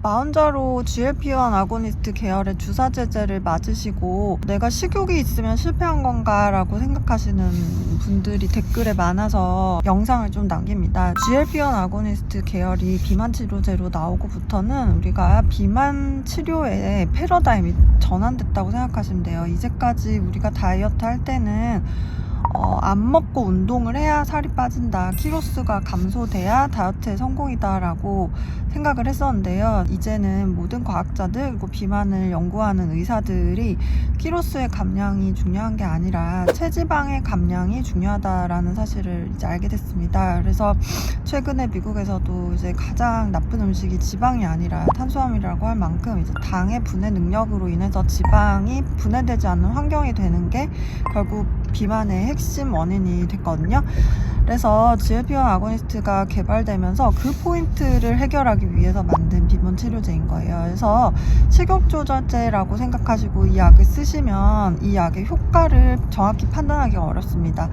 마흔자로 GLP-1 아고니스트 계열의 주사 제제를 맞으시고 내가 식욕이 있으면 실패한 건가 라고 생각하시는 분들이 댓글에 많아서 영상을 좀 남깁니다. GLP-1 아고니스트 계열이 비만 치료제로 나오고부터는 우리가 비만 치료의 패러다임이 전환됐다고 생각하시면 돼요. 이제까지 우리가 다이어트 할 때는 어, 안 먹고 운동을 해야 살이 빠진다. 키로수가 감소돼야 다이어트에 성공이다라고 생각을 했었는데요. 이제는 모든 과학자들 그리고 비만을 연구하는 의사들이 키로수의 감량이 중요한 게 아니라 체지방의 감량이 중요하다라는 사실을 이제 알게 됐습니다. 그래서 최근에 미국에서도 이제 가장 나쁜 음식이 지방이 아니라 탄수화물이라고 할 만큼 이제 당의 분해 능력으로 인해서 지방이 분해되지 않는 환경이 되는 게 결국 비만의 핵심 원인이 됐거든요. 그래서 GLP-1 아고니스트가 개발되면서 그 포인트를 해결하기 위해서 만든 비만 치료제인 거예요. 그래서 식욕 조절제라고 생각하시고 이 약을 쓰시면 이 약의 효과를 정확히 판단하기 어렵습니다.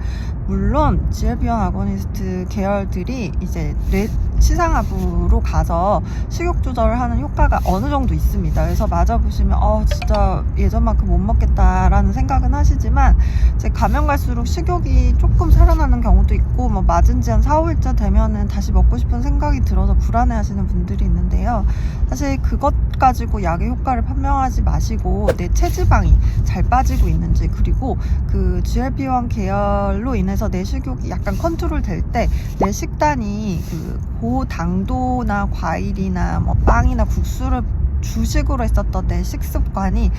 물론 GLP-1 아고니스트 계열들이 이제 뇌 시상하부로 가서 식욕 조절을 하는 효과가 어느 정도 있습니다. 그래서 맞아 보시면 어 진짜 예전만큼 못 먹겠다라는 생각은 하시지만 이제 가면 갈수록 식욕이 조금 살아나는 경우도 있고 뭐 맞은 지 한 4, 5일째 되면은 다시 먹고 싶은 생각이 들어서 불안해 하시는 분들이 있는데요. 사실 그것 가지고 약의 효과를 판명하지 마시고 내 체지방이 잘 빠지고 있는지 그리고 그 GLP-1 계열로 인해서 내 식욕이 약간 컨트롤 될 때 내 식단이 그고 당도나 과일이나 뭐 빵이나 국수를 주식으로 했었던 내 식습관이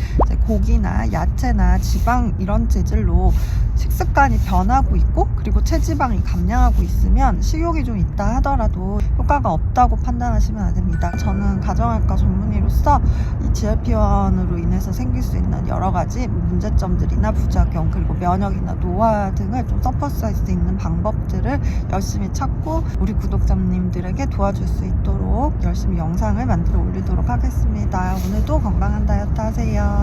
고기나 야채나 지방 이런 재질로 식습관이 변하고 있고 그리고 체지방이 감량하고 있으면 식욕이 좀 있다 하더라도 효과가 없다고 판단하시면 안 됩니다. 저는 가정학과 전문의로서 이 GLP-1으로 인해서 생길 수 있는 여러 가지 문제점들이나 부작용 그리고 면역이나 노화 등을 좀 서포트할 수 있는 방법들을 열심히 찾고 우리 구독자님들에게 도와줄 수 있도록 열심히 영상을 만들어 올리도록 하겠습니다. 오늘도 건강한 다이어트 하세요.